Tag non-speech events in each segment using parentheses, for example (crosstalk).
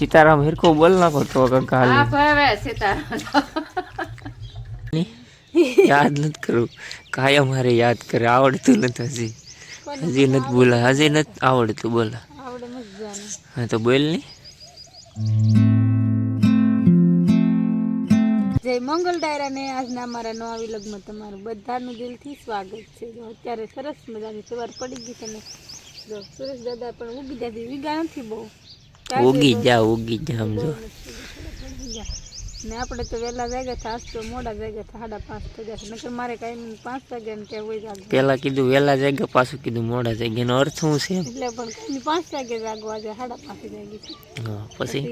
સીતારામ હિરકો બોલ નાખો તો કંકા હાલે. સીતારામ. યાદ નથી કરું. કાયમ મારે યાદ કરે. આવડતું નથી હજી. હજી નથી બોલા. હજી નથી આવડતું બોલા. હા તો બોલની. જય મંગલ ડાયરા ને આજના અમારા નવા વિલોગમાં તમારું બધાનું દિલથી સ્વાગત છે. જો અત્યારે સરસ મજાની સવાર પડી ગઈ છે ને. જો સુરેશ દાદા પણ ઉગી જતી વિગા નથી બહુ. ઉગી જા ઉગી જા સમજો. ને આપણે તો વહેલા જાગ્યા હતા આજ તો મોડા જાગ્યા હતા સાડા પાંચ થઈ છે. નકર મારે કાંઈ પાંચ વાગ્યા ને ત્યાં હોય જાગવું. પેલા કીધું વહેલા જાગ્યા પાછું કીધું મોડા જાગ્યા એનો અર્થ શું છે? એટલે પણ કાંઈ પાંચ વાગે જાગવા આજે સાડા પાંચ જાગી છે હા પછી?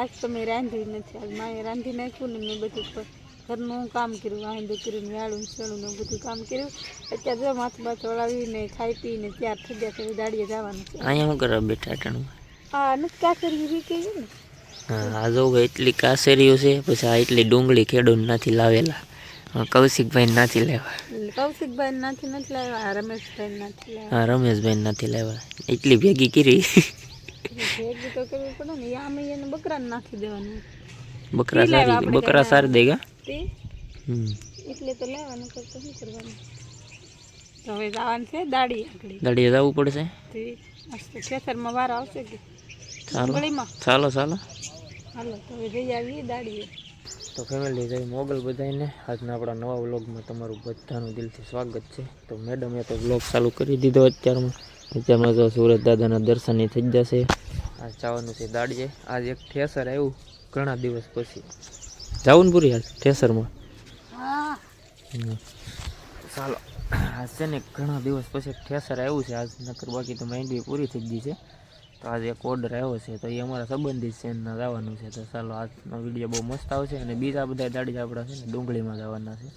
આજ તો મેં રાંધી નથી આજ માએ રાંધી નાખ્યું ને મેં બધું ઘરનું કામ કર્યું વાંધો કર્યું વાળું સણું ને બધું કામ કર્યું. અત્યારે જો માથું બાથ વળાવીને ખાઈ પીને ત્યાર થઈ ગયા દાડીએ જવાનું અહીંયા હું કરવા બેઠા અટાણું? આ નથી કાકરી વી કહીએ ને. હા આ જો એટલી કાસેરીઓ છે પછી આ એટલી ડુંગળી ખેડૂત નથી લાવેલા. હા, કૌશિકભાઈ નથી લેવા. કૌશિકભાઈ નાથી નથી લાવ્યા રમેશભાઈ નથી લાવ્યા. હા રમેશભાઈ નથી લેવા. એટલી ભેગી કરી. ભેગું તો કરવી પડે ને એ એને બકરા નાખી દેવાનું. બકરા સારી બકરા સારી દેગા એટલે તો લેવાનું કરતો શું કરવાનું? હવે જવાનું છે દાડી આગળ જવું પડશે? ખેતરમાં વાર આવશે કે? ચાલો. ચાલો ચાલો. તો જઈ ફેમિલી જય મોગલ બધાને આજના આપણા નવા વ્લોગમાં તમારું બધાનું દિલથી સ્વાગત છે. તો મેડમે તો વ્લોગ ચાલુ કરી દીધો અત્યારમાં. અત્યારમાં તો સુરત દાદાના દર્શન થઈ જશે. આજ જવાનું છે દાડીએ. આજ એક ઠેસર આવ્યું ઘણા દિવસ પછી. જવું પૂરી હાલ ઠેસરમાં? હા. ચાલો. આજ છે ને ઘણા દિવસ પછી ઠેસર આવ્યું છે. આજ નકર બાકી તો માંડવી પૂરી થઈ ગઈ છે. તો આજે એક ઓર્ડર આવ્યો છે, તો એ અમારા સંબંધિત એના જવાનું છે. તો ચાલો, આજનો વીડિયો બહુ મસ્ત આવશે અને બીજા બધા દાડી આપણા છે ને ડુંગળીમાં જવાના છે.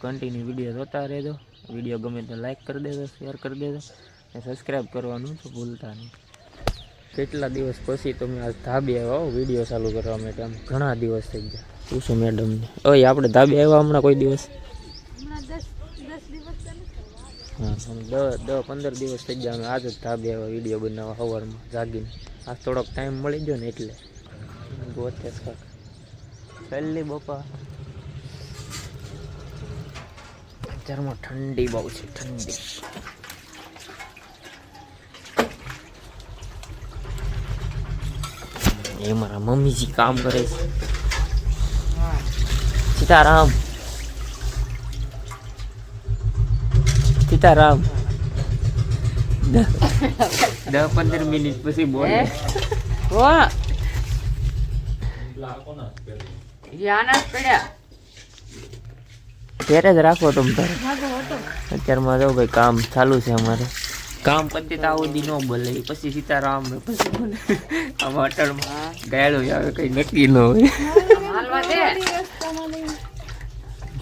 કન્ટિન્યુ વીડિયો જોતા રહેજો. વીડિયો ગમે તો લાઈક કરી દેજો શેર કરી દેજો અને સબસ્ક્રાઈબ કરવાનું તો ભૂલતા નહીં. કેટલા દિવસ પછી તમે આજ ધાબે આવ્યા વીડિયો ચાલુ કરવા માટે. આમ ઘણા દિવસ થઈ ગયા. પૂછો મેડમને ઓય, આપણે ધાબે આવ્યા હમણાં કોઈ દિવસ હમણાં દસ દસ દિવસ તો નથી હા આમ દસ દસ પંદર દિવસ થઈ ગયા. અમે આજ જ ધાબે આવ્યા વીડિયો બનાવવા સવારમાં જાગીને. આ થોડોક ટાઈમ મળી ગયો ને એટલે. ગોતે પહેલી બપા અત્યારમાં ઠંડી બહુ છે ઠંડી. એ મારા મમ્મીજી કામ કરે છે. સીતારામ. સીતારામ. દસ પંદર મિનિટ પછી બોલે. વાહ. ત્યારે જ રાખો તમ તારે અત્યારમાં જો ભાઈ કામ ચાલુ છે અમારે. કામ પતિ તો આવું દી ન બોલે. પછી સીતારામ પછી બોલે. આમાં અટણમાં ગાયડો આવે કઈ નક્કી ન હોય. હાલવા દે.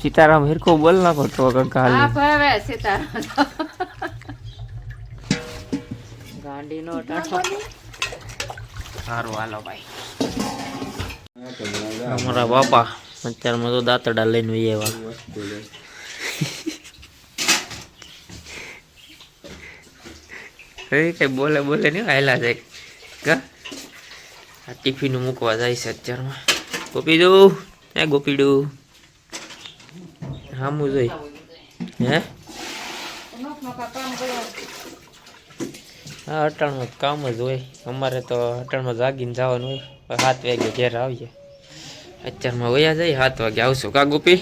સીતારામ હિરકો બોલ ના કરતો કંઈક હા હાલે ભાવે સીતારામ. ગાંડીનો ટાટો. સારું હાલો ભાઈ. અમારા બાપા અત્યારમાં તો દાંતડા લઈને વહી આવ્યા. એ કઈ બોલે બોલે નહીં આયલા જાય. કા? આ ટિફિન મૂકવા જાય છે અત્યારમાં. ગોપીડુ હે ગોપીડુ હામું જોઈ. હે? હા અટાણમાં કામ જ હોય. અમારે તો અટાણમાં જાગીને જવાનું હોય. સાત વાગે ઘેર આવીએ. અત્યારમાં વયા જાય, સાત વાગે આવશું. કા Gopi?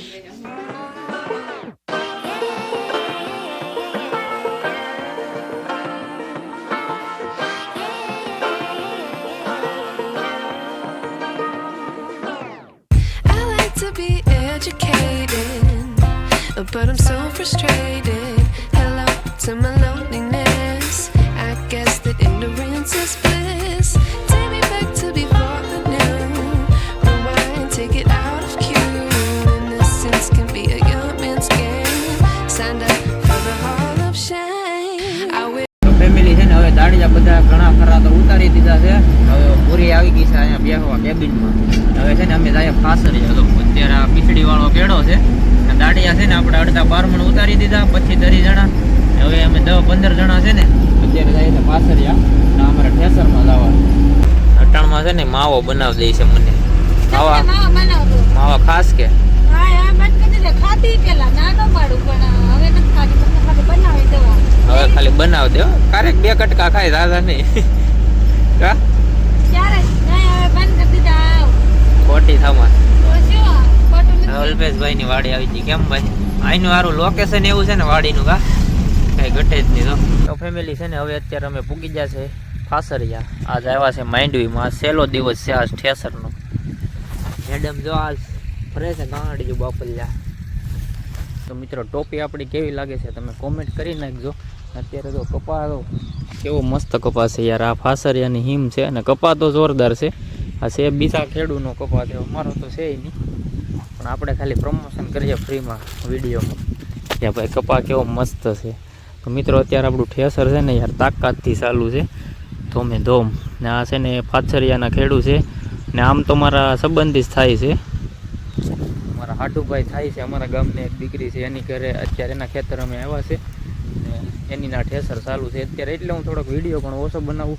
Be but I'm so frustrated. Hello to my loneliness. I guess that ignorance is bliss. Take me back to before I knew. Rewind, take it out of cue. Innocence can be a young man's game. Signed up for the hall of shame. I will. Family છે ને હવે દાડિયા બધા ઘણા ખરા તો ઉતારી દીધા છે હવે પૂરી આવી ગઈ છે અહીંયા બેહવા કેબિનમાં હવે છે ને અમે જાય ફાસરી હતો અત્યારે આ પીસડી વાળો કેળો છે દાડિયા છે ને આપણે અડધા બારમણ ઉતારી દીધા પછી દરી જણા. હવે અમે દસ પંદર જણા છે ને અત્યારે જાય છે પાસરિયા અને અમારે ઠેસરમાં જવાનું. અટાણમાં છે ને માવો બનાવી દે છે મને. માવા માવા ખાસ કે? હવે ખાલી બનાવી દે હો. ક્યારેક બે કટકા ખાય દાદા નહીં. (laughs) કા ત્યારે નહીં હવે બંધ કરી દીધા આવ. ખોટી થવા તો શું ખોટું નથી. ની વાડી આવી હતી. કેમ ભાઈ? અહીંનું સારું લોકેશન એવું છે ને વાડીનું કા? કઈ ઘટે જ નહીં તો. ફેમિલી છે ને હવે અત્યારે અમે પૂગી ગયા છે ફાસરિયા. આજ આવ્યા છે માંડવીમાં. સહેલો દિવસ છે આજ ઠેસરનો. મેડમ જો આજ ફરે છે ગાંડી જો તો મિત્રો, ટોપી આપણી કેવી લાગે છે તમે કોમેન્ટ કરી નાખજો. અત્યારે તો કપા કેવો મસ્ત કપા છે યાર. આ ફાસરિયાની હિમ છે અને કપા તો જોરદાર છે. આ છે બીજા ખેડૂનો કપા છે અમારો તો છે નહીં. પણ આપણે ખાલી પ્રમોશન કરીએ ફ્રીમાં વિડીયોમાં કે ભાઈ કપા કેવો મસ્ત છે. તો મિત્રો, અત્યારે આપણું ઠેસર છે ને યાર તાકાતથી ચાલુ છે. ધોમે ધોમ. ને આ છે ને પાછરિયાના ખેડૂ છે. ને આમ તો મારા સંબંધી જ થાય છે. મારા હાટુભાઈ થાય છે, અમારા ગામની એક દીકરી છે. એની ઘરે અત્યારે એના ખેતર અમે આવ્યા છે. ને એની ના ઠેસર ચાલુ છે. અત્યારે એટલે હું થોડોક વીડિયો પણ ઓછો બનાવું.